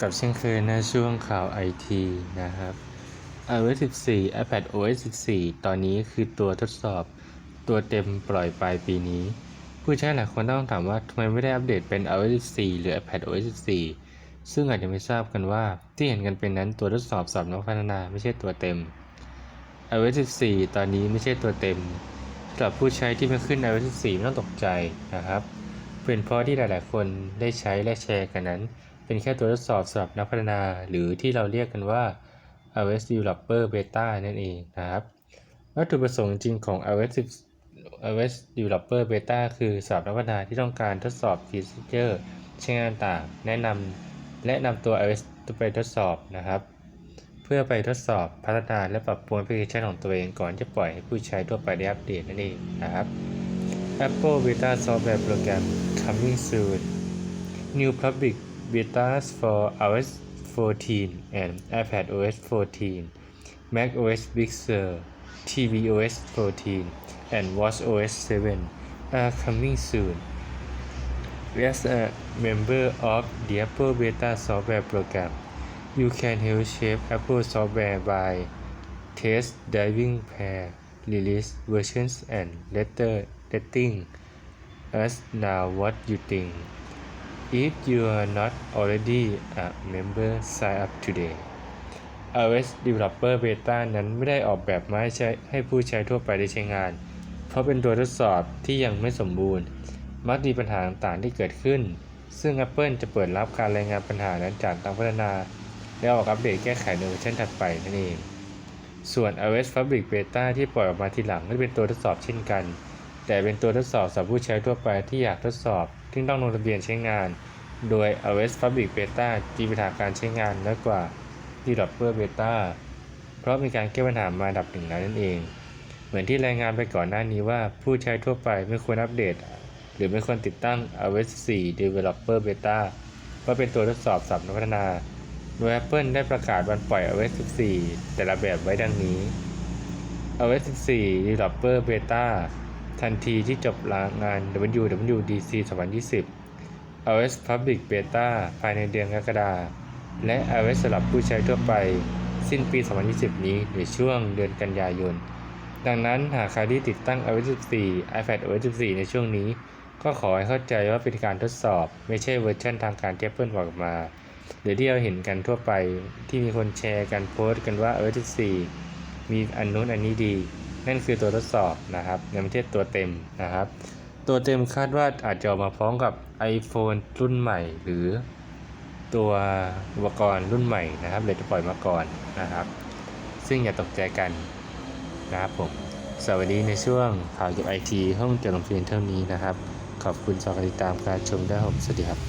กับเช่นเคยในช่วงข่าวไอทีนะครับ iOS 14 iPad OS 14 ตอนนี้คือตัวทดสอบตัวเต็มปล่อยปลายปีนี้ ผู้ใช้หลายคนต้องถามว่าทำไมไม่ได้อัปเดตเป็น iOS 14 หรือ iPad OS 14 ซึ่งอาจจะไม่ทราบกันว่าที่เห็นกันเป็นนั้นตัวทดสอบสำหรับพัฒนาไม่ใช่ตัวเต็ม iOS 14 ตอนนี้ไม่ใช่ตัวเต็มสำหรับผู้ใช้ที่ไม่ขึ้น iOS 14ไม่ต้องตกใจนะครับ เป็นเพราะที่หลาย ๆ คนได้ใช้และแชร์กันนั้น เป็นแค่ตัวทดสอบสำหรับนักพัฒนา หรือที่เราเรียกกันว่า iOS Developer Beta นั่นเองนะครับ วัตถุประสงค์จริงของ iOS 10 iOS Developer Beta คือสำหรับนักพัฒนาที่ต้องการทดสอบฟีเจอร์ใช้งานต่าง แนะนำและนำตัว iOS ไปทดสอบนะครับ เพื่อไปทดสอบพัฒนาและปรับปรุงแอปพลิเคชันของตัวเองก่อนจะปล่อยให้ผู้ใช้ทั่วไปได้อัปเดตนั่นเองนะครับ Apple Beta Software Program coming soon New public betas for iOS 14 and iPad OS 14 Mac OS Big Sur tvOS 14 and watchOS 7 are coming soon As a member of the Apple Beta Software Program, you can help shape Apple software by test driving pair release versions and letter letting us know what you think. If you are not already a member, sign up today. iOS Developer Beta นั้นไม่ได้ออกแบบมาให้ใช้ให้ผู้ใช้ทั่วไปได้ใช้งาน เพราะเป็นตัวทดสอบที่ยังไม่สมบูรณ์ มักมีปัญหาต่างๆที่เกิดขึ้น ซึ่ง Apple จะเปิดรับการรายงานปัญหานั้นจากนักพัฒนา และออกอัปเดตแก้ไขในเวอร์ชันถัดไปนั่นเอง ส่วน iOS Public Beta ที่ปล่อยออกมาทีหลังก็เป็นตัวทดสอบเช่นกัน แต่เป็นตัวทดสอบสำหรับผู้ใช้ทั่วไปที่อยากทดสอบ ซึ่งต้องลงทะเบียนใช้งาน โดย iOS Public Beta มีปัญหาการใช้งานน้อยกว่า Developer Beta เพราะมีการแก้ปัญหามาดับหนึ่งแล้วนั่นเอง เหมือนที่รายงานไปก่อนหน้านี้ว่าผู้ใช้ทั่วไปไม่ควรอัปเดต หรือไม่ควรติดตั้ง iOS 4 Developer Beta เพราะเป็นตัวทดสอบสำหรับพัฒนาโดย Apple ได้ประกาศวันปล่อย iOS 14 แต่ละแบบไว้ดังนี้ iOS 14 Developer Beta ทันทีที่จบลางาน WWDC 2020 iOS Public Beta ภายในเดือนกรกฎาคม และ iOS สำหรับผู้ใช้ทั่วไป สิ้นปี 2020 นี้หรือช่วงเดือนกันยายน ดังนั้นหากใครที่ติดตั้ง iOS 14 iPad OS 14 ในช่วงนี้ ก็ขอให้เข้าใจว่าเป็นการทดสอบ ไม่ใช่เวอร์ชันทางการที่ Apple บอกมา หรือที่เราเห็นกันทั่วไปที่มีคนแชร์กันโพสต์กันว่า iOS 14 มีอันนู้นอันนี้ดี นั่นคือตัวทดสอบนะครับยังไม่ใช่ตัวเต็มนะครับ ตัวเต็มคาดว่าอาจจะออกมาพร้อมกับ iPhone รุ่นใหม่ หรือตัวอุปกรณ์รุ่นใหม่นะครับเลยจะปล่อยมาก่อนนะครับ ซึ่งอย่าตกใจกันนะครับผม สวัสดีในช่วงข่าวเกี่ยวกับไอทีห้องจดลงเพียงเท่านี้นะครับ ขอบคุณสำหรับติดตามการชมด้วยครับสวัสดีครับ